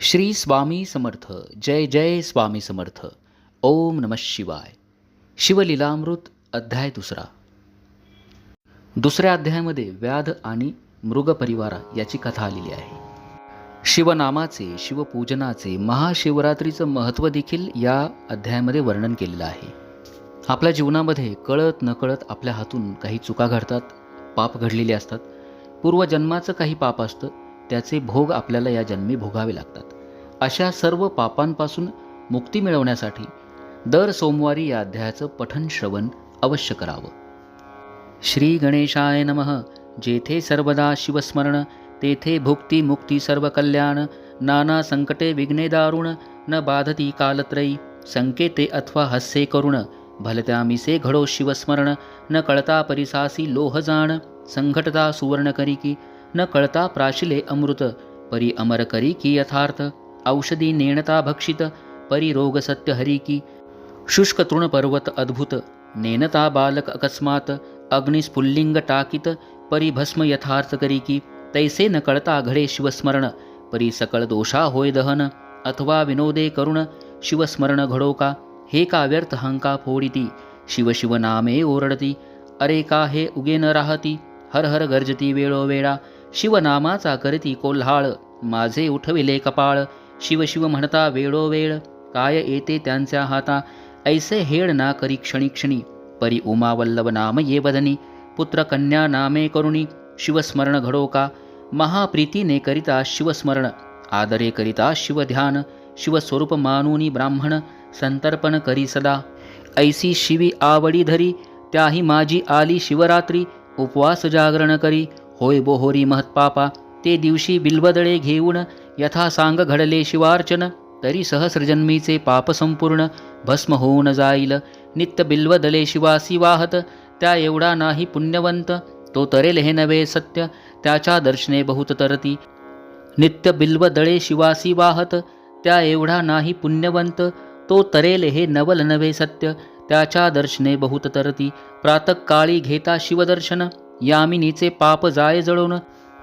श्री स्वामी समर्थ जय जय स्वामी समर्थ ओम नम शिवाय. शिवलीलामृत अध्याय दुसरा. दुसऱ्या अध्यायामध्ये व्याध आणि मृगपरिवारा याची कथा आलेली आहे. शिवनामाचे शिवपूजनाचे महाशिवरात्रीचं महत्त्व देखील या अध्यायामध्ये वर्णन केलेलं आहे. आपल्या जीवनामध्ये कळत नकळत आपल्या हातून काही चुका घडतात पाप घडलेले असतात. पूर्वजन्माचं काही पाप असतं त्याचे भोग आपल्याला या जन्मी भोगावे लागतात. अशा सर्व पापांपासून मुक्ती मिळवण्यासाठी दर सोमवारी या अध्यायाचं पठन श्रवण अवश्य करावं. श्री गणेशाय नमः. जेथे सर्वदा शिवस्मरण तेथे भुक्ती मुक्ती सर्व कल्याण नाना संकटे विघ्ने दारुण न बाधती कालत्रयी संकेते अथवा हस्से करुण भलत्या मिसे घडो शिवस्मरण न कळता परिसासी लोह जाण संघटता सुवर्ण करी की न कळता प्राशिले अमृत परी अमर करी की यथार्थ औषधी नेणता भक्षित परी रोग सत्य हरी की। शुष्क तृण पर्वत अद्भुत नेनता बालक अकस्मात अग्निस्फुल्लिंग टाकित परी भस्म यथार्थ करी की। तैसे न कळता घडे शिवस्मरण परी सकळ दोषा होय दहन अथवा विनोदे करुण शिवस्मरण घडो का। हे का व्यर्थ हंका फोडिती शिव शिव नामे ओरडती अरे का हे उगे न राहती हर हर गर्जती वेळोवेळा। शिवनामाचा करती कोल्हाळ माझे उठविले कपाळ. शिव शिव म्हणता वेळोवेळ काय येते त्यांच्या हाता? ऐसे हेड ना करी क्षणी क्षणी परी उमावल्लभ नाम ये वदनी पुत्र कन्या नामे करुणी शिवस्मरण घडो का? महाप्रीतीने करिता शिवस्मरण आदरे करिता शिवध्यान शिवस्वरूप मानुनी ब्राह्मण संतर्पण करी सदा. ऐसी शिवी आवडी धरी त्याही माझी आली शिवरात्री उपवास जागरण करी होय बोहोरी महत्पापा ते दिवशी बिल्वदळे घेऊन यथा सांग घडले शिवार्चन तरी सहस्रजन्मीचे पाप संपूर्ण भस्म होऊन जाईल. नित्य बिल्वदले शिवासी वाहत त्या एवढा नाही पुण्यवंत तो तरेल हे नवे सत्य त्याच्या दर्शने बहुत तरती. नित्य बिल्वदळे शिवासी वाहत त्या एवढा नाही पुण्यवंत तो तरेल हे नवल नवे सत्य त्याच्या दर्शने बहुत तरती. प्रातकाळी घेता शिवदर्शन यामिनीचे पाप जाय जळून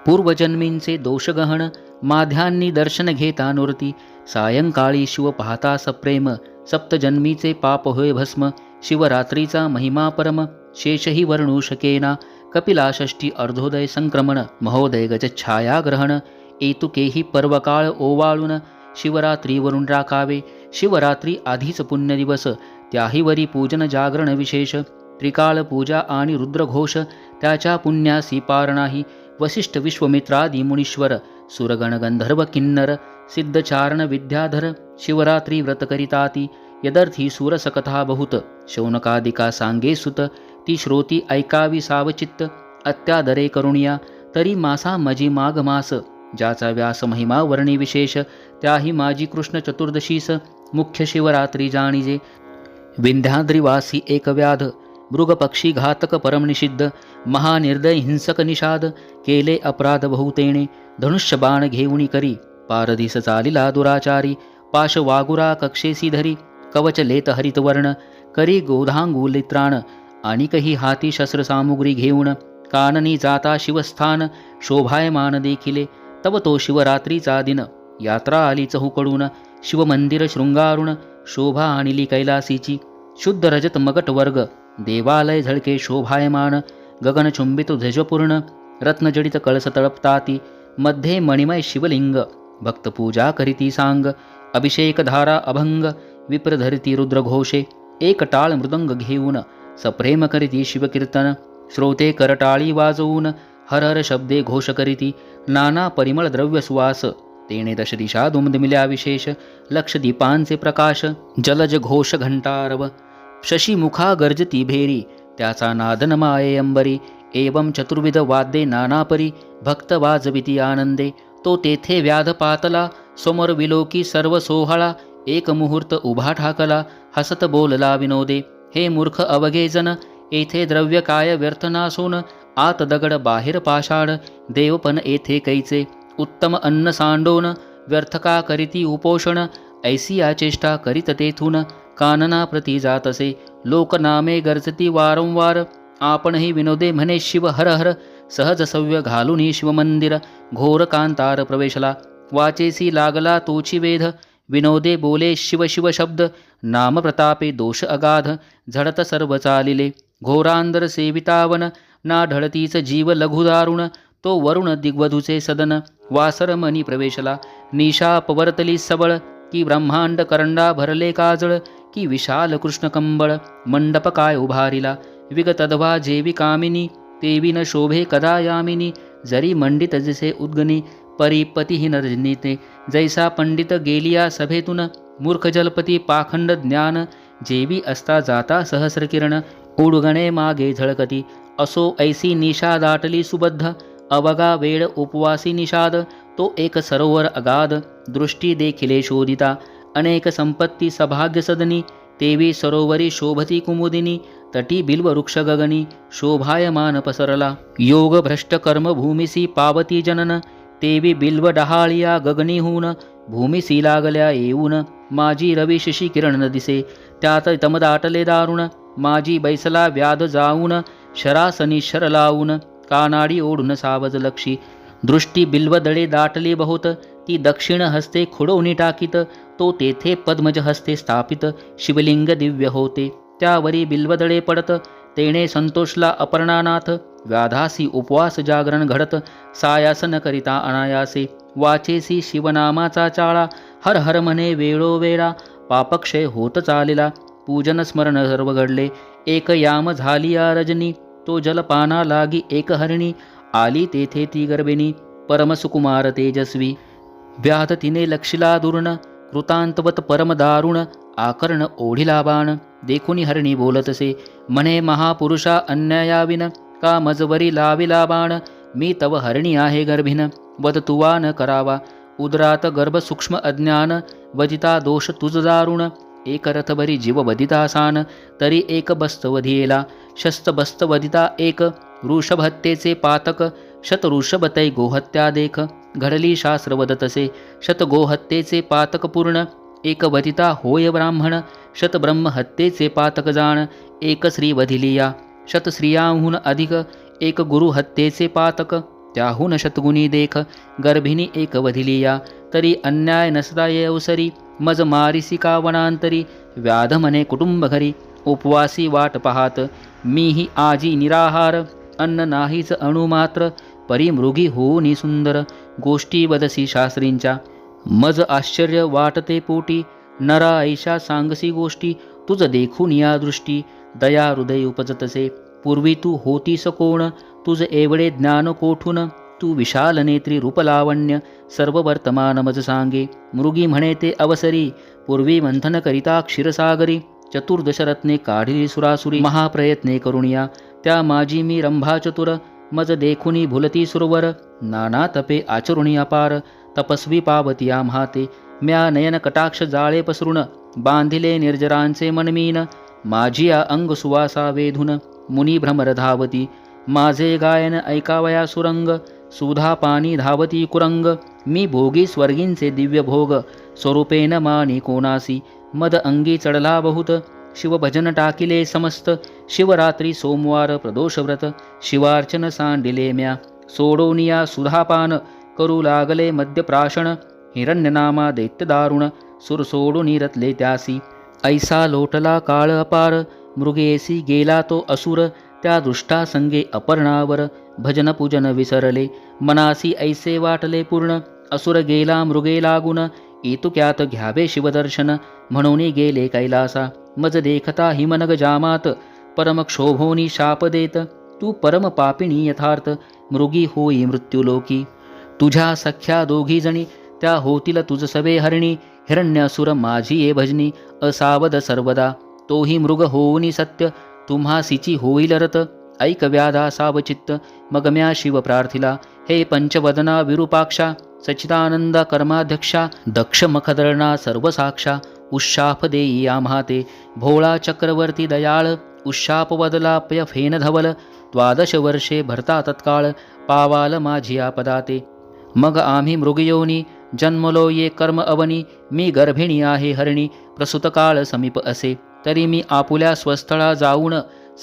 पूर्वजन्मींचे दोषगहन माध्यांनी दर्शन घेता नुरती सायंकाळी शिव पाहता सप्रेम सप्तजन्मीचे पाप होय भस्म शिवरात्रीचा महिमा परम शेषही वर्णू शकेना कपिलाषष्ठी अर्धोदय संक्रमण महोदय गज छायाग्रहण एतुकेही पर्वकाळ ओवाळून शिवरात्रीवरून राखावे शिवरात्री आधीच पुण्यदिवस त्याहीवरी पूजन जागरण विशेष त्रिकाळ पूजा आणि रुद्रघोष त्याच्या पुण्यासी पार नाही वसिष्ठ विश्वमित्रादी मुनीश्वर सुरगण गंधर्व किन्नर सिद्धचारण विद्याधर शिवरात्री व्रत करिताती यदर्थी सुरसकथा बहुत शौनकादिका सांगे सुत ती श्रोती ऐकावी सावचित्त अत्यादरे करुणिया तरी मासा मजी माघ मास ज्याचा व्यास महिमा वर्णी विशेष त्याही माजी कृष्ण चतुर्दशीस मुख्य शिवरात्री जाणीजे विंध्याद्रिवासी एक व्याध मृगपक्षी घातक परमनिषिद्ध महानिर्दय हिंसक निषाद केले अपराध बहुतेणे धनुष्यबाण घेऊणी करी पारधीस चालिला दुराचारी पाश वागुरा कक्षेसी धरी कवच लेत हरितवर्ण करी गोधांगुलित्राण आणिकही हाती शस्त्रसामुग्री घेऊन काननी जाता शिवस्थान शोभायमान देखिले तव तो शिवरात्रीचा दिन यात्रा आली चहूकडून शिवमंदिर शृंगारुण शोभा आणिली कैलासीची शुद्ध रजत मगट वर्ग देवालय झळके शोभायमान गगनचुंबित ध्वजपूर्ण रत्नजडित कळस तळपताती मध्ये मणिमय शिवलिंग भक्तपूजा करीती सांग अभिषेकधारा अभंग विप्रधरिती रुद्रघोषे एक टाळ मृदंग घेऊन सप्रेम करीती शिवकीर्तन श्रोते करटाळी वाजवून हर हर शब्दे घोष करीती नाना परिमळ द्रव्य सुवास तेणे दशदिशा दुमदमिल्या विशेष लक्षदीपांचे प्रकाश जलज घोष घंटारव शशीमुखा गर्जती भेरी त्याचा नादन माये अंबरी एवं चतुर्विध वाद्ये नानापरी भक्त वाजविती आनंदे तो तेथे व्याध पातला समोर विलोकी सर्व सोहळा एक मुहूर्त उभा ठाकला हसत बोलला विनोदे हे मूर्ख अवघेजन येथे द्रव्य काय व्यर्थ नासून आत दगड बाहेर पाषाण देवपण येथे कैचे उत्तम अन्न सांडोन व्यर्थका करीती उपोषण ऐसी आचेष्टा चेष्टा करीत तेथून कानना प्रती जातसे। लोकनामे गरजती वारंवार आपणही विनोदे म्हणे शिव हर हर। सहज सव्य घालून शिवमंदिर घोर कांतार प्रवेशला। वाचेसी लागला तोची वेध। विनोदे बोले शिव शिव शब्द। नाम प्रतापे दोष अगाध। झडत सर्व चालिले। घोरांदर सेवितावन। ना ढळतीच जीव लघुदारुण तो वरुण दिग्वधूचे सदन। वासर मनी प्रवेशला। निशा पवर्तली सबळ। की ब्रह्मांड करंडा भरले काजळ की विशाल कृष्ण कंबळ मंडप काय उभारिला विगतद्वा जेवी कामिनी तेवी न शोभे कदा यामिनी जरी मंडित जसे उद्गनी परिपतीहीन रजनीते जैसा पंडित गेलिया सभेतून मूर्ख जलपती पाखंड ज्ञान जेवी असता जाता सहस्रकिरण उडगणे मागे झळकती असो ऐसी निशा दाटली सुबद्ध अवगा वेळ उपवासी निषाद तो एक सरोवर अगाध दृष्टी देखिले शोधिता अनेक संपत्ती सभाग्य सदनी तेवी सरोवरी शोभती कुमुदिनी तटी बिल्व वृक्ष गगनी शोभायमान पसरला योग भ्रष्ट कर्म भूमिसी पावती जनन तेवी बिल्व डहाळिया गगनी भूमिसी लागल्या येऊन माझी रवी शिशी किरण न दिसे त्यात तमदाटले दारुण माझी बैसला व्याध जाऊन शरासनी शर लावून कानाडी ओढून सावज लक्षी दृष्टी बिल्वदळे दाटली बहुत ती दक्षिण हस्ते खुडवणी टाकीत तो तेथे पद्मज हस्ते स्थापित शिवलिंग दिव्य होते त्यावरी बिल्वदळे पडत तेणे संतोषला अपर्णानाथ व्याधासी उपवास जागरण घडत सायासन करिता अनायासे वाचेसी शिवनामाचा चाळा हर हर म्हणे वेळोवेळा पापक्षय होत चालिला पूजन स्मरण सर्व घडले एक याम झाली या रजनी तो जलपाना लागी एक हरिणी आली तेथे ती गर्भिणी परमसुकुमार तेजस्वी. व्याध तिने लक्षिला दुर्ण कृतांतवत परमदारुण आकर्ण ओढिला बाण देखुनी हरणी बोलतसे म्हणे महापुरुषा अन्यायाविन का मजवरी लाविला बाण मी तव हरणी आहे गर्भिन वद तुवा न करावा उदरात गर्भ सूक्ष्म अज्ञान वदिता दोष तुझ दारुण एक रथभरी जीव वदिता सान तरी एक बस्त वधियेला शस्त एक वृषभहत्येचे पातक शत ऋषभतै गोहत्या देख घडली शास्त्र वदतसे शत गोहत्येचे पातक पूर्ण एक वधिता होय ब्राह्मण शत ब्रह्महत्येचे पातक जाण एक स्त्री वधिलिया शत स्त्रियाहून अधिक एक गुरुहत्येचे पातक त्याहून शतगुणी देख गर्भिणी एक वधिलिया तरी अन्याय नसता येवसरी मज मारिसी का वनांतरी व्याध म्हणे कुटुंब घरी उपवासी वाट पाहात मीही आजी निराहार अन्न नाहीच अणुमात्र परिमृगी होऊनी सुंदर गोष्टी वदसी शास्त्रींच्या मज आश्चर्य वाटते पोटी नरा ऐशा सांगसी गोष्टी तुझ देखून या दृष्टी दया हृदय उपजतसे पूर्वी तू होतीस कोण तुझ एवढे ज्ञान कोठून तू विशाल नेत्री रूपलावण्य सर्व वर्तमान मज सांगे। मृगी म्हणे ते अवसरी पूर्वी मंथन करिता क्षीरसागरी चतुर्दशरत्ने काढिली सुरासुरी। महाप्रयत्ने करुणिया त्या माझी मी रंभा चतुर मज देखुनी भुलती सुरवर। नाना तपे आचरुणी अपार तपस्वी पावती आम्हाते म्या नयन कटाक्ष जाळे पसरून बांधिले निर्जरांचे मनमीन। माझी या अंग सुवासा वेधून मुनी भ्रमर धावती। माझे गायन ऐकावया सुरंग। सुधापानी धावती कुरंग मी भोगी स्वर्गींचे दिव्य भोग स्वरूपेन मानी कोणासी मद अंगी चढला बहुत शिवभजन टाकिले समस्त शिवरात्री सोमवार प्रदोषव्रत शिवार्चन सांडिले म्या सोडोनिया सुधापान करू लागले मद्यप्राशन हिरण्यनामा दैत्यदारुण सुर सोडून रतले त्यासी ऐसा लोटला काळ अपार मृगेसी गेला तो असुर त्या दृष्टा संगे अपर्णावर भजन पूजन विसरले. मनासी ऐसे वाटले पूर्ण. असुर गेला मृगे लागून. इतुक्यात घ्यावे शिवदर्शन. म्हणून गेले कैलासा. मज देखता हिमनग जामात. परमक्षोभोनी शाप देत. तू परम पापिणी यथार्थ. मृगी होई मृत्युलोकी. तुझ्या सख्या दोघी जणी. त्या होतील तुझ सवे हरणी. हिरण्यसुर माझी ये भजनी. असावद सर्वदा. तोही मृग होऊनी सत्य. तुम्हा सिची होईल रत ऐक व्याधा सावचित्त. मग म्या शिव प्रार्थिला. हे पंचवदना विरूपाक्षा. सच्चिदानंद कर्माध्यक्षा. दक्ष मखदर्णा सर्वसाक्षा. उशाप देई आम्हाते भोळा चक्रवर्ती दयाळ. उशाप वदला फेन धवल. द्वादश वर्षे भरता तत्काळ. पावाल माझी आपदाते. मग आम्ही मृगयोनी. जन्मलो ये कर्म अवनी. मी गर्भिणी आहे हरणी. प्रसुतकाळ समीप असे. तरी मी आपुल्या स्वस्थळा जाऊन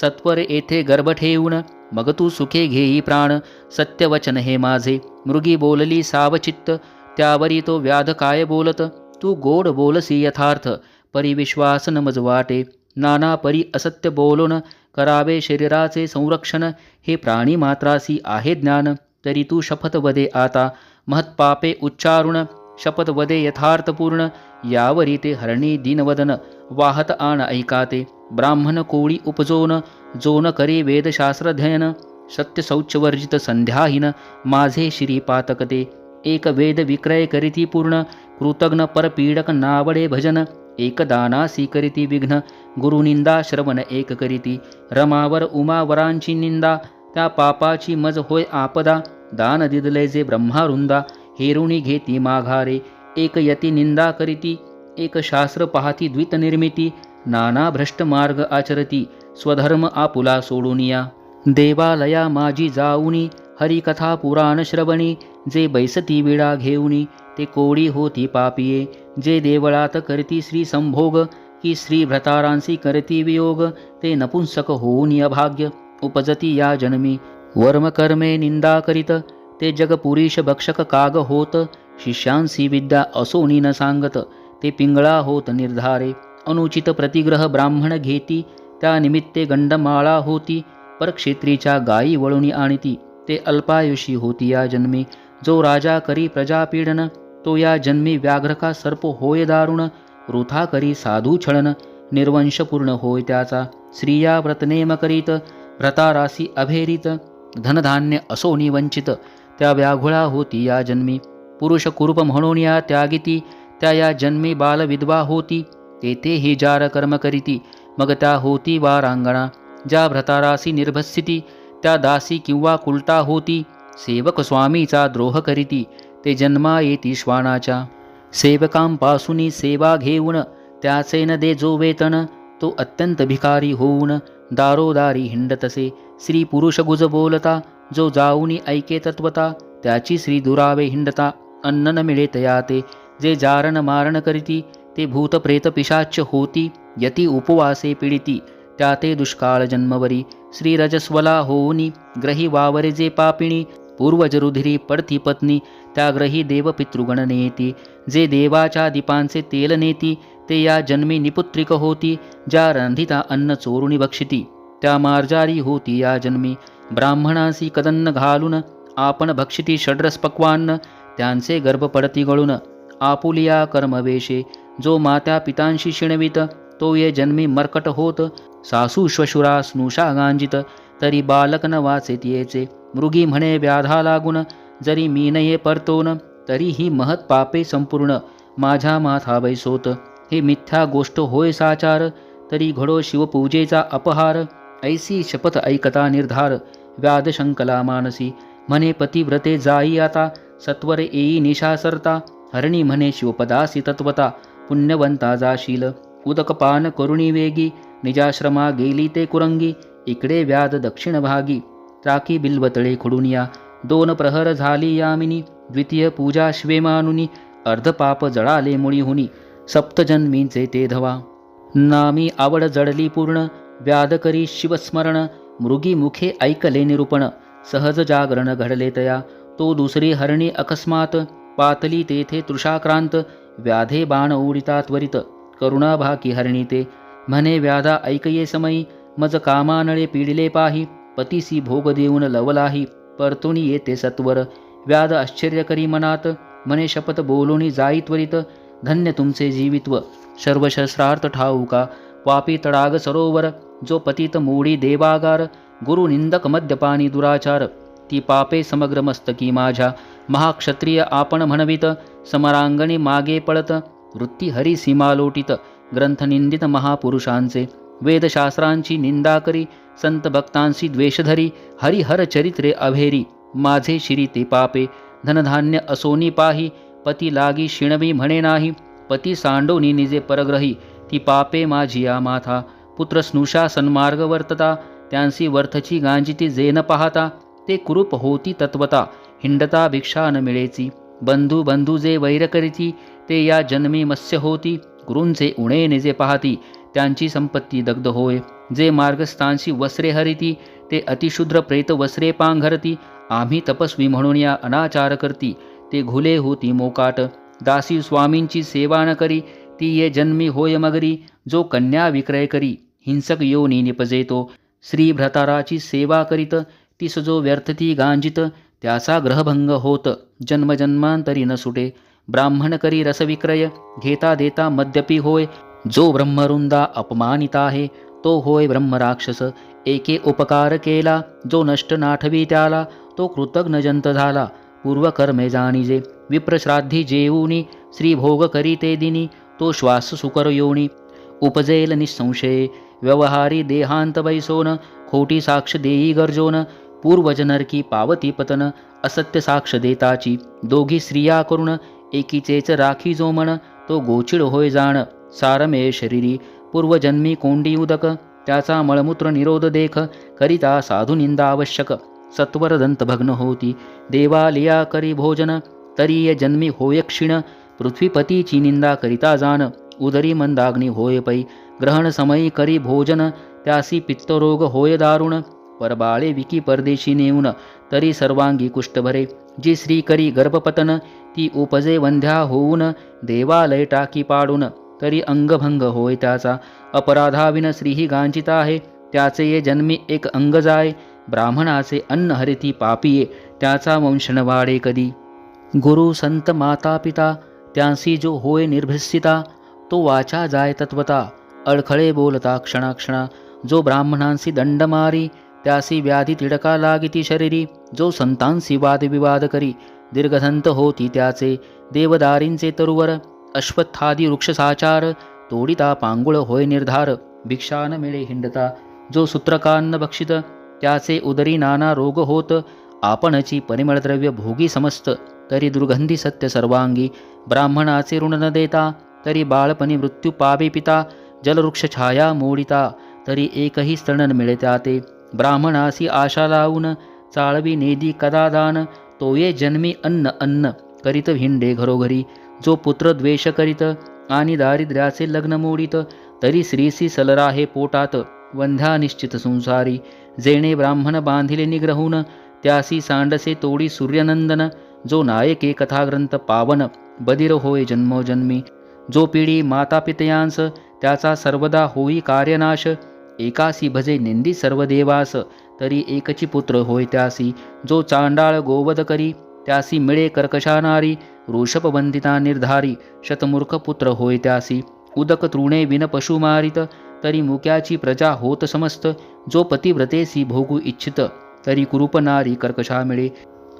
सत्वर येथे गर्भ ठेवून मग तू सुखे घेई प्राण. सत्यवचन हे माझे. मृगी बोलली सावचित्त त्यावरी तो व्याध काय बोलत? तू गोड बोलसी यथार्थ परिविश्वास नमज वाटे. नाना परी असत्य बोलून करावे शरीराचे संरक्षण हे प्राणी मात्रासी आहे ज्ञान. तरी तू शपथ वदे आता. महत्पापे उच्चारुण शपथवदे यथार्थपूर्ण यावरी ते हरणी दिनवदन वाहत आण ऐकाते ब्राह्मण कोळी उपजोन जोन करे वेदशास्त्रध्ययन सत्यशौचवर्जित संध्याहीन माझे श्रीपातकते एक वेद विक्रय करीती पूर्ण कृतघ्न परपीडक नावडे भजन एक दाना स्वीकरिती विघ्न गुरुनिंदा श्रवण एक करीती रमावर उमावरांची निंदा त्या पापाची मज होय आपदा दान दिदले जे ब्रह्मारुंदा हेरुणी घेती माघारे एक यती निंदा करीती एक शास्त्र पाहती द्वित निर्मिती नाना भ्रष्ट मार्ग आचरती स्वधर्म आपुला सोडूनिया. देवालया माझी जाऊनी हरिकथा पुराण श्रवणी जे बैसती विडा घेऊनी ते कोडी होती पापिये जे देवळात करती श्री संभोग की श्री भ्रतारांसी करती वियोग ते नपुंसक होऊन अभाग्य उपजती या जन्मी. वर्मकर्मे निंदा करीत ते जगपुरीश भक्षक काग होत शिष्यांसी विद्या असोनी न सांगत ते पिंगळा होत निर्धारे अनुचित प्रतिग्रह ब्राह्मण घेती त्या निमित्ते गंडमाळा होती परक्षेत्रीच्या गायी वळुनी आणती ते अल्पायुषी होती या जन्मी जो राजा करी प्रजापीडन तो या जन्मी व्याघ्रका सर्प होय दारुण वृथा करी साधू छळन निर्वंशपूर्ण होय त्याचा स्त्रिया व्रतनेम करीत व्रतारासी अभेरीत धनधान्य असोनी वंचित त्या व्याघुळा होती या जन्मी. पुरुष कुरूप म्हणून या त्यागिती त्या या जन्मी बालविधवा होती. तेथे ही जार कर्म करीती मग त्या होती वा रांगणा ज्या भ्रतारासी निर्भस्थिती त्या दासी किंवा कुलटा होती. सेवक स्वामीचा द्रोह करीती ते जन्मा येती श्वानाच्या. सेवकांपासून सेवा घेऊन त्याचे न दे जो वेतन तो अत्यंत भिकारी होऊन दारोदारी हिंडतसे. स्त्री पुरुष गुज बोलता जो जाऊनी ऐके तत्वता त्याची श्री दुरावे हिंडता अन्न न मिळे तया ते जे जारण मारण करीती ते भूत प्रेत पिशाच होती यती उपवासे पीडिती त्या ते दुष्काळ जन्मवरी श्रीरजस्वला होऊनी ग्रही वावरे जे पापिणी पूर्वजरुधिरी पडती पत्नी त्या ग्रही देव पितृगण नेती जे देवाच्या दीपांचे तेल नेती ते या जन्मी निपुत्रिक होती ज्या रंधिता अन्न चोरुणी बक्षिती. त्या मार्जारी होती या जन्मी. ब्राह्मणासी कदन्न घालून आपण भक्षिती षड्रस पक्वान्न त्यांचे गर्भ पडती गळून आपुलिया कर्मवेशे जो मात्या पितांशी शिणवित तो ये जन्मी मर्कट होत. सासू श्वशुरा स्नुषा गांजित तरी बालक न वाचेत येचे. मृगी म्हणे व्याधा लागून जरी मी नये परतोन तरी ही महत पापे संपूर्ण. माझ्या माथा बैसोत हे मिथ्या गोष्ट होय साचार तरी घडो शिवपूजेचा अपहार. ऐसी शपथ ऐकता निर्धार व्याधशंकला मानसी। म्हणे पतिव्रते जाई आता सत्वर येई निशासरता। हरणी म्हणे शिवपदासी तत्वता पुण्यवंता जाशील। उदकपान करुणी वेगी निजाश्रमा गेली ते कुरंगी। इकडे व्याध दक्षिण भागी। राखी बिल्वतळे खुडुनिया। दोन प्रहर झाली यामिनी। द्वितीय पूजा श्वेमानुनी अर्धपाप जळाले मुळीहुनी। सप्तजन्मींचे ते धवा। नामी आवड जडली पूर्ण। व्याध करी शिवस्मरण मृगी मुखे ऐकले निरूपण सहज जागरण घडले तया तो दुसरी हरणी अकस्मात पातली तेथे तृषाक्रांत व्याधे बाण उडिता त्वरित करुणा भाकी हरणी ते म्हणे व्याधा ऐकये समयी मज कामानळे पिडिले पाही पतीसी भोग देऊन लवलाही परतुणी येते सत्वर व्याध आश्चर्य करी मनात मने शपथ बोलोनी जाई त्वरित धन्य तुमचे जीवित्व सर्वशस्त्रार्थ ठाऊका वापी तडाग सरोवर जो पतित मोडी देवागार गुरु निंदक मद्यपानी दुराचार. ती पापे समग्र मस्तकी माझ्या महाक्षत्रिय आपण म्हणवित समरांगणी मागे पळत वृत्ती हरी सीमालोटित ग्रंथनिंदित महापुरुषांचे. वेदशास्त्रांची निंदा करी संत भक्तांशी द्वेषधरी हरिहर चरित्रे अभेरी माझे शिरी ते पापे. धनधान्य असोनी पाही पती लागी शिणवी म्हणे नाही पती सांडोनी निजे परग्रही ती पापे माझी या माथा. पुत्र स्नुषा सन्मार्ग वर्तता त्यांसी वर्थची गांजिती जे न पाहता ते कुरूप होती तत्वता हिंडता भिक्षा न मिळेची. बंधू बंधू जे वैर करीती ते या जन्मी मत्स्य होती गुरूंचे उणे निजे पाहती त्यांची संपत्ती दग्ध होय. जे मार्गस्थांशी वस्त्रे हरिती ते अतिशुद्र प्रेत वस्त्रे पांघरती आम्ही तपस्वी म्हणून या अनाचार करती ते घुले होती मोकाट. दासी स्वामींची सेवा न करी ती ये जन्मी होय मगरी। जो कन्या विक्रय करी हिंसक योनी निपजेतो। श्री भ्रताराची सेवा करीत तीस जो व्यर्थ ती गांजित त्याचा ग्रहभंग होत जन्मजन्मांतरी न सुटे। ब्राह्मण करी रसविक्रय घेता देता मद्यपी होय। जो ब्रह्मरुंदा अपमानित आहे तो होय ब्रह्मराक्षस एके उपकार केला जो नष्ट नाठवी त्याला तो कृतज्ञ जंत झाला। पूर्वकर्मे जाणीजे विप्रश्राद्धी जेऊनी श्रीभोग करी ते दिनी। तो श्वास सुकर योनी उपजेल निसंशय व्यवहारी देहांत बैसोन खोटी साक्ष देई गरजोन पूर्वजनरकी पावती पतन असत्य साक्ष देताची दोघी स्त्रिया करुण एकीचेच राखी जो मन तो गोचिड होय जाण सारमे शरीरी पूर्वजन्मी कोंडी उदक त्याचा मळमूत्र निरोध देख करिता साधू निंदा आवश्यक सत्वर दंत भग्न होती देवालिया करी भोजन तरीय जन्मी होय क्षीण पृथ्वीपतीची निंदा करिता जाण उदरी मंदाग्नी होय पै ग्रहण समयी करी भोजन त्यासी पित्तरोग होय दारुण परबाळे विकी परदेशी नेऊन तरी सर्वांगी कुष्टभरे जी श्री करी गर्भपतन ती उपजे वंध्या होऊन देवालय टाकी पाडून तरी अंगभंग होय त्याचा अपराधाविन श्रीही गांजिता आहे त्याचे ये जन्मी एक अंग जाय ब्राह्मणाचे अन्न हरिती पापिये त्याचा वंशण वाढे कधी. गुरु संत माता पिता त्यांसी जो होय निर्भिसिता तो वाचा जाय तत्वता। अडखळे बोलता क्षणाक्षणा जो ब्राह्मणांसी दंड मारी त्यासी व्याधी तिडका लागिती शरीरी जो संतांसी वादविवाद करी। दीर्घदंत होती त्याचे देवदारींचे तरुवर। अश्वत्थादी वृक्षसाचार तोडिता पांगुळ होय निर्धार। भिक्षा न मिळे हिंडता जो सूत्रकान्न भक्षित त्याचे उदरी नाना रोग होत। आपणची परिमळद्रव्य भोगी समस्त तरी दुर्गंधी सत्य सर्वांगी ब्राह्मणाचे ऋण न देता तरी बाळपणी मृत्यू पावे पिता जलवृक्ष छाया मोडिता तरी एकही स्तनन मिळत्या ते ब्राह्मणासी आशा लावून चाळवी नेदी कदा दान तोये जन्मी अन्न अन्न करीत हिंडे घरोघरी. जो पुत्र द्वेष करीत आणि दारिद्र्याचे लग्न मोडित तरी श्रीसी सलरा हे पोटात वंध्या निश्चित संसारी. जेणे ब्राह्मण बांधिले निग्रहून त्यासी सांडसे तोडी सूर्यनंदन। जो नायके कथाग्रंथ पावन बदिर होय जन्मोजन्मी जो पिढी माता पितयांस त्याचा सर्वदा होई कार्यनाश। एकासी भजे निंदी सर्व देवास तरी एकची पुत्र होय त्यासी। जो चांडाळ गोवध करी त्यासी मिळे कर्कशानारी नारी। निर्धारी शतमूर्ख पुत्र होय त्यासी। उदक तृणे विन पशु मारित। तरी मुक्याची प्रजा होत समस्त। जो पतिव्रतेसी भोगू इच्छित। तरी कुरुपनारी कर्कशा मिळे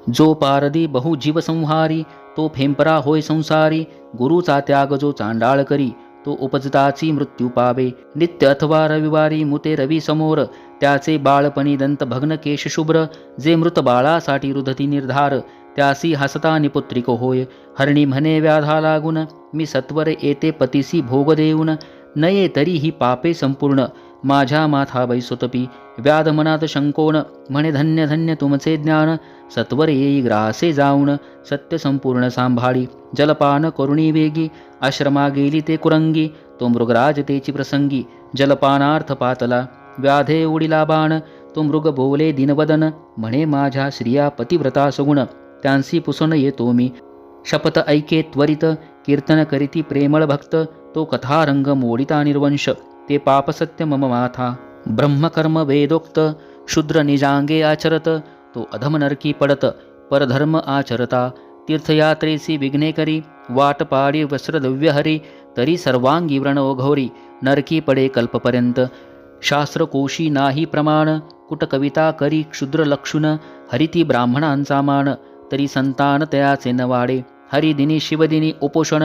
जो पारदी बहु जीवसंहारी तो फेंपरा होय संसारी। गुरुचा त्याग जो चांडाळ करी तो उपजताची मृत्यू पावे। नित्य अथवा रविवारी मुते रवी समोर त्याचे बाळपणी दंत भग्न केश शुभ्र। जे मृत बाळासाठी रुधती निर्धार त्यासी हसता निपुत्रिक होय। हरणी म्हणे व्याधा लागून मी सत्वर येते पतीसी भोग देऊन। नये तरी ही पापे संपूर्ण। माझ्या माथा बैसोतपी व्याध मनात शंकोन म्हणे धन्य धन्य तुमचे ज्ञान सत्वर येई ग्रासे जाऊन सत्य संपूर्ण सांभाळी जलपान करुणी वेगी आश्रमा गेली ते कुरंगी तो मृगराज तेची प्रसंगी जलपानार्थ पातला व्याधे उडिला बाण तो मृग बोले दिनवदन म्हणे माझ्या श्रिया पतिव्रता सगुण त्यांसी पुसून येतो मी. शपथ ऐके त्वरित कीर्तन करीती प्रेमळ भक्त तो कथारंग मोडिता निर्वंश. ते पापसत्य मम माथा। ब्रह्मकर्म वेदोक्त शूद्र निजांगे आचरत तो अधम नरकी पडत परधर्म आचरता। तीर्थयात्रेसी विघ्ने करी वाट पाडी वस्त्रद्रव्यहरी तरी सर्वांगी व्रण ओघोरी नरकी पडे कल्पपर्यंत। शास्त्रकोशी नाही प्रमाण कुटकविता करी क्षुद्र लक्षुण हरिती ब्राह्मणांचा मान तरी संतान तयाचे न वाडे। हरिदिनी शिवदिनी उपोषण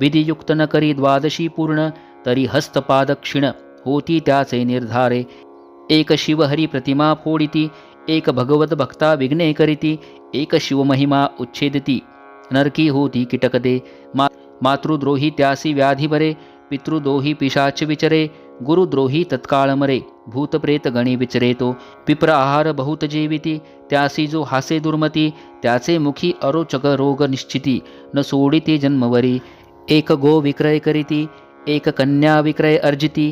विधियुक्त न करी द्वादशी पूर्ण तरी हस्तपाद क्षीण होती त्याचे निर्धारे. एक शिवहरी प्रतिमा फोडिती एक भगवत भक्ता विघ्ने करीती एक शिवमहिमा उच्छेदती. नरकी होती कीटकदे. मा मातृद्रोही त्यासी व्याधी बरे पितृदोही पिशाच विचरे गुरुद्रोही तत्काळ मरे. भूतप्रेत गणी विचरे तो पिप्र आहार बहुत जेविती त्यासी जो हासे दुर्मती त्याचे मुखी अरोचक रोग निश्चिती. न सोडिते जन्मवरी. एक गो विक्रय करीती एक कन्या विक्रय अर्जिती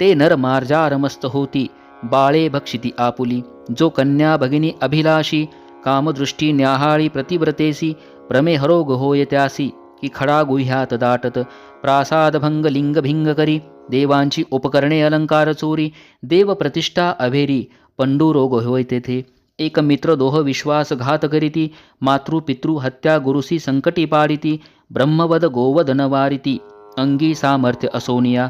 ते नर मार्जारमस्त होती बाळे भक्षिती आपुली जो कन्या भगिनी अभिलाषी कामदृष्टी न्याहाळी प्रतिव्रतेसी प्रमे हरोग होय त्यासी की खडा गुह्यात दाटत प्रासाद भंग लिंग भिंग करी देवांची उपकरणे अलंकार चोरी देव प्रतिष्ठा अभेरी पंडुरोग होय तेथे एक मित्र दोह विश्वास घात करीती मातृ पितृ हत्या गुरुसी संकटी पाडिती ब्रह्मवद गोवदन वारिती अंगी सामर्थ्य असोनिया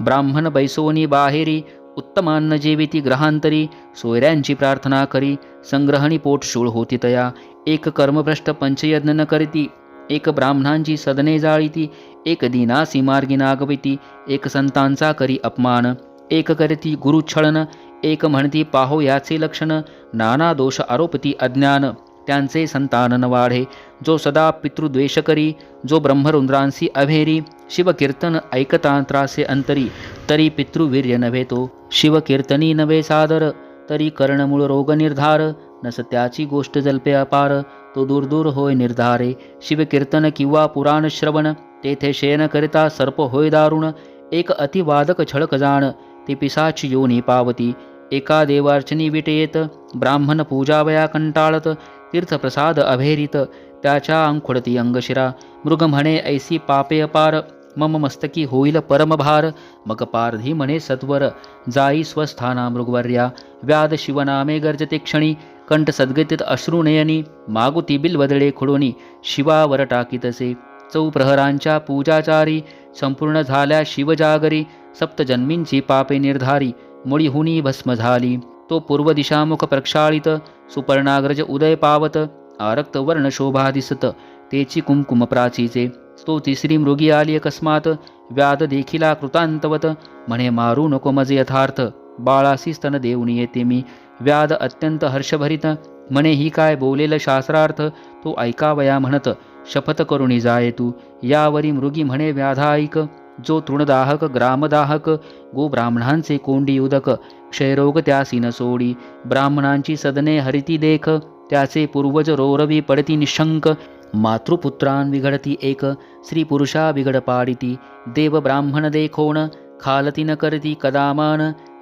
ब्राह्मण बैसोनी बाहेरी उत्तमान्न जेविती ग्रहांतरी सोयऱ्यांची प्रार्थना करी संग्रहणी पोट शूळ होती तया एक कर्मभ्रष्ट पंचयज्ञ न करीती एक ब्राह्मणांची सदने जाळीती एक दिनासी मार्गी नागविती एक संतांचा करी अपमान एक करीती गुरुछळन एक म्हणती पाहो याचे लक्षण नाना दोष आरोपती अज्ञान. त्यांचे संतान न वाढे. जो सदा पितृद्वेष करी जो ब्रह्मरुंद्रांसी अभेरी शिवकीर्तन ऐकता त्रासे अंतरी तरी पितृवीर्य नव्हे तो. शिवकीर्तनी नव्हे सादर तरी कर्णमूळ रोग निर्धार नस त्याची गोष्ट जल्पे अपार तो दूर दूर होय निर्धारे. शिवकीर्तन किंवा पुराण श्रवण तेथे शयन करिता सर्प होय दारुण. एक अतिवादक छळक जाण ते पिसाची योनी पावती. एका देवार्चनी विटेत ब्राह्मण पूजावया कंटाळत. तीर्थप्रसाद अभेरित। त्याच्या अंखुडती अंगशिरा। मृग म्हणे ऐसी पापे अपार। मम मस्तकी होईल परमभार मग पारधी म्हणे सत्वर। जाई स्वस्थाना मृगवर्या। व्याध शिवनामे गर्जते क्षणी। कंठ सद्गतीत अश्रुनयनी मागुती बिलवदळे खुडोनी। शिवावर टाकीतसे चौप्रहरांच्या पूजाचारी। संपूर्ण झाल्या शिवजागरी। सप्तजन्मींची पापे निर्धारी। मुळीहुनी भस्म झाली। तो पूर्व दिशामुख प्रक्षाळित सुपर्णाग्रज उदय पावत आरक्त वर्ण शोभा दिसत तेची कुंकुम प्राचीचे तो तिसरी मृगी आली अकस्मात व्याध देखिला कृतांतवत म्हणे मारू नको मजे यथार्थ बाळासी स्तन देऊन येते मी व्याध अत्यंत हर्षभरित म्हणे ही काय बोलेल शास्त्रार्थ तो ऐकावया म्हणत शपथ करुणी जाय तू यावरी मृगी म्हणे व्याधा ऐक जो तृणदाहक ग्रामदाहक गो ब्राह्मणांचे कोंडी उदक क्षयरोग त्यासी न सोडी ब्राह्मणांची सदने हरिती देख त्याचे पूर्वज रोरवी पडती निशंक मातृपुत्रान विघडती एक स्त्री पुरुषा बिघड पाडिती देव ब्राह्मण देखोण खालती न करती कदामान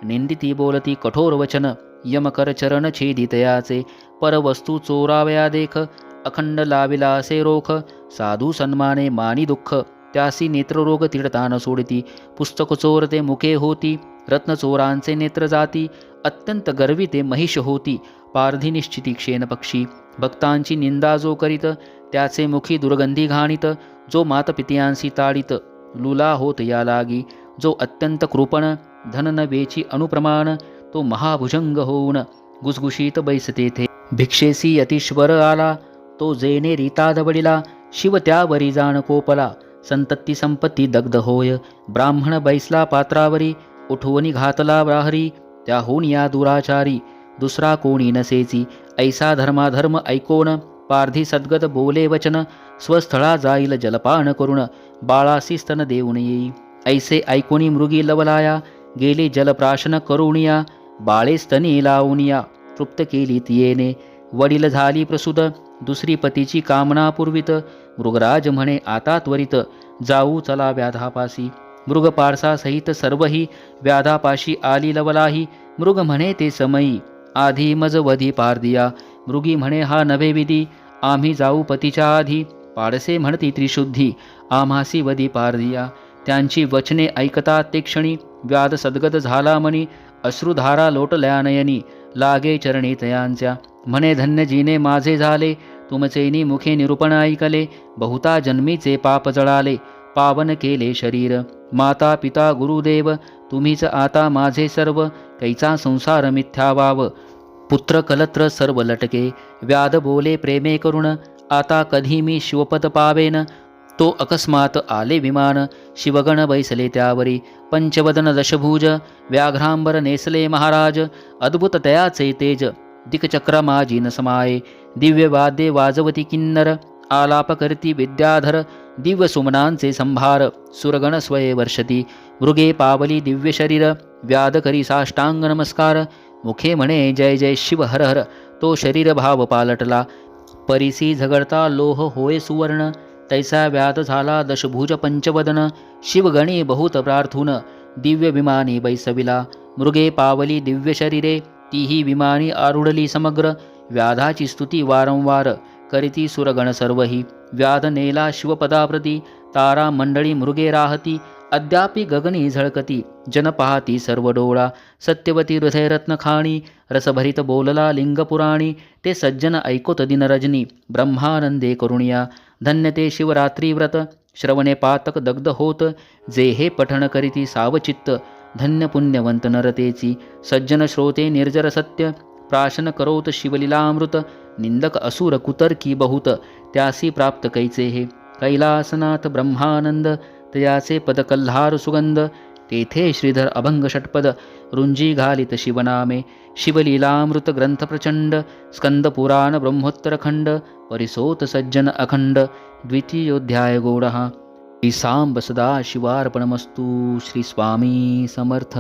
निंदिती बोलती कठोर वचन यमकर चरण छेदितयाचे परवस्तू चोरावया देख अखंड लाविला असे रोख साधू सन्माने मानी दुःख त्यासी नेत्ररोग तिडतान सोडती. पुस्तक चोरते मुखे होती रत्नचोरांचे नेत्र जाती अत्यंत गर्विते महिष होती पारधी निश्चिती क्षेण पक्षी. भक्तांची निंदा जो करीत त्याचे मुखी दुर्गंधी घाणीत जो मातपित्यांशी ताडित लुला होत या लागी. जो अत्यंत कृपण धन न वेची अनुप्रमाण तो महाभुजंग होऊन गुसगुशीत बैसते थे. भिक्षेसी यतीश्वर आला तो जेने रीता दवडिला शिव त्यावरी जाण कोपला. संतती संपत्ती दग्ध होय। ब्राह्मण बैसला पात्रावरी उठवणी घातला ब्राहरी त्याहून या दुराचारी दुसरा कोणी नसेची। ऐसा धर्माधर्म ऐकोन पारधी सद्गत बोले वचन स्वस्थळा जाईल जलपान करुण बाळासी स्तन देऊन येई। ऐसे ऐकोनी मृगी लवलाया गेले जलप्राशन करुणिया बाळे स्तनी लावूनिया तृप्त केली तियेने। वडील झाली प्रसूद दुसरी पतीची कामना पूर्वित. मृगराज म्हणे आता त्वरित जाऊ चला व्याधापासी. मृग सहित सर्वही व्याधापाशी आली लवलाही. मृग म्हणे ते समयी. आधी मज वधी पारदिया. मृगी म्हणे हा नवे विधी. आम्ही जाऊ पतीच्या आधी. पाडसे म्हणती त्रिशुद्धी. आम्हासी वधी पारदिया. त्यांची वचने ऐकता ते क्षणी. व्याध सद्गत झाला मनी. अश्रुधारा लोटल्या नयनी. लागे चरणी तयांच्या. म्हणे धन्य जीने माझे झाले तुमचेनी मुखे निरूपण ऐकले बहुता जन्मीचे पाप जळाले पावन केले शरीर. माता पिता गुरुदेव तुम्हीच आता माझे सर्व कैचा संसार मिथ्या वाव. पुत्र कलत्र सर्व लटके व्याध बोले प्रेमे करुण आता कधी मी शिवपद पावेन? तो अकस्मात आले विमान शिवगण बैसले त्यावरी पंचवदन दशभुज व्याघ्रांबर नेसले महाराज अद्भुत तयाचे तेज. दिक्चक्र न समाये दिव्यवाद्ये वाजवती किन्नर। आलाप करती विद्याधर। दिव्य सुमनांचे संभार। सुरगण स्वये वर्षती। मृगे पावली दिव्य शरीर व्याध करी साष्टांग नमस्कार। मुखे म्हणे जय जय शिव हर हर। तो शरीर भाव पालटला। परिसी झगडता लोह होय सुवर्ण। तैसा व्याध झाला दशभुज पंचवदन। शिवगणी बहुत प्रार्थून। दिव्य विमानी बैसविला। मृगे पावली दिव्य शरीरे तीही विमानी आरुढली समग्र. व्याधाची स्तुती वारंवार करीती सुरगण सर्वही. व्याध नेला शिवपदाप्रती तारा मंडळी मृगे राहती अद्यापि गगनी झळकती जन पाहती सर्व डोळा. सत्यवती हृदयरत्न खाणी रसभरित बोलला लिंगपुराणी ते सज्जन ऐकोत दिनरजनी ब्रह्मानंदे करुणिया. धन्य ते शिवरात्री व्रत श्रवणे पातक दग्ध होत जे हे पठण करीती सावचित्त. धन्य पुण्यवंत नरतेची सज्जन श्रोते निर्जर सत्य प्राशन करोत शिवलीलामृत निंदक असुर कुतर्की बहुत त्यासी प्राप्त कैचे हे? कैलासनाथ ब्रह्मानंद तयाचे पदकल्हार सुगंध तेथे श्रीधर अभंग षटपद रुंजी घालित शिवनामे शिवलीलामृत ग्रंथ प्रचंड स्कंद पुराण ब्रह्मोत्तरखंड परिसोत सज्जन अखंड द्वितीयोध्याय गोडहा श्री सांब सदा शिवार्पणमस्तु श्री स्वामी समर्थ।